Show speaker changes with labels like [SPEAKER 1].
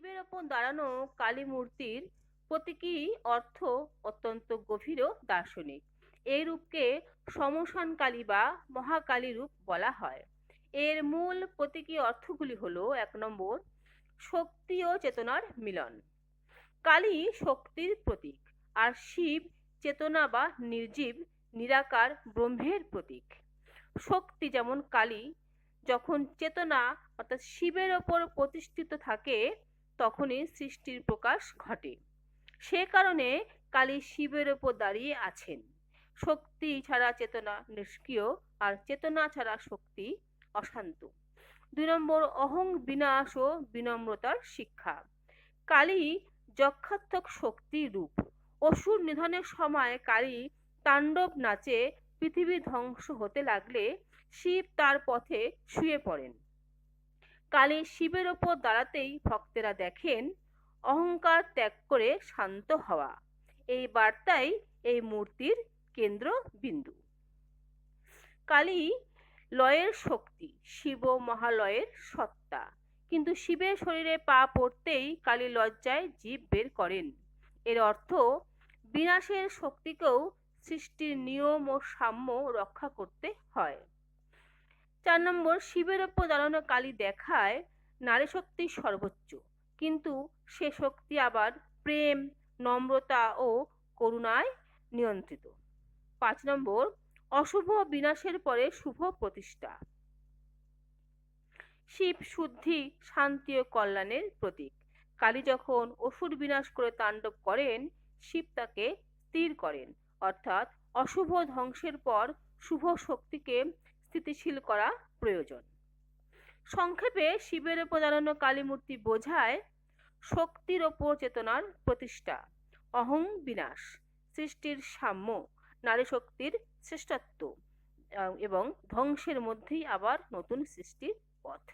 [SPEAKER 1] শিবের ওপর দাঁড়ানো কালী মূর্তির প্রতীকী অর্থ অত্যন্ত গভীর ও দার্শনিক। এই রূপকে সমসান কালী বা মহাকালী রূপ বলা হয়। এর মূল প্রতীকী অর্থগুলি হল, এক নম্বর, শক্তি ও চেতনার মিলন। কালী শক্তির প্রতীক আর শিব চেতনা বা নির্জীব, নিরাকার, ব্রহ্মের প্রতীক। শক্তি যেমন কালী, যখন চেতনা অর্থাৎ শিবের ওপর প্রতিষ্ঠিত থাকে তখনই সৃষ্টির প্রকাশ ঘটে। সে কারণে কালী শিবের ওপর দাঁড়িয়ে আছেন। শক্তি ছাড়া চেতনা নিষ্ক্রিয় আর চেতনা ছাড়া শক্তি অশান্ত। দুই নম্বর, অহং বিনাশ ও বিনম্রতার শিক্ষা। কালী যক্ষাত্মক শক্তির রূপ। অসুর নিধনের সময় কালী তাণ্ডব নাচে পৃথিবী ধ্বংস হতে লাগলে শিব তার পথে শুয়ে পড়েন। কালী শিবের ওপর দাঁড়াতেই ভক্তেরা দেখেন অহংকার ত্যাগ করে শান্ত হওয়া। এই বার্তাই এই মূর্তির কেন্দ্রবিন্দু। কালী লয়ের শক্তি, শিব মহালয়ের সত্তা। কিন্তু শিবের শরীরে পা পড়তেই কালী লজ্জায় জীব বের করেন। এর অর্থ, বিনাশের শক্তিকেও সৃষ্টির নিয়ম ও সাম্য রক্ষা করতে হয়। চার নম্বর, শিবের ওপর দাঁড়ানো কালী দেখায় নারী শক্তি সর্বোচ্চ। কিন্তু সে শক্তি আবার প্রেম, নম্রতা ও করুণায় নিয়ন্ত্রিত। পাঁচ নম্বর, অশুভ বিনাশের পরে শুভ প্রতিষ্ঠা। শিব শুদ্ধি, শান্তি ও কল্যাণের প্রতীক। কালী যখন অসুর বিনাশ করে তাণ্ডব করেন, শিব তাকে স্থির করেন। অর্থাৎ অশুভ ধ্বংসের পর শুভ শক্তিকে স্থিতিশীল করা প্রয়োজন। সংক্ষেপে শিবের ওপর কালীমূর্তি কালী মূর্তি বোঝায় শক্তির ওপর চেতনার প্রতিষ্ঠা, অহং বিনাশ, সৃষ্টির সাম্য, নারী শক্তির শ্রেষ্ঠত্ব, এবং ধ্বংসের মধ্যেই আবার নতুন সৃষ্টির পথ।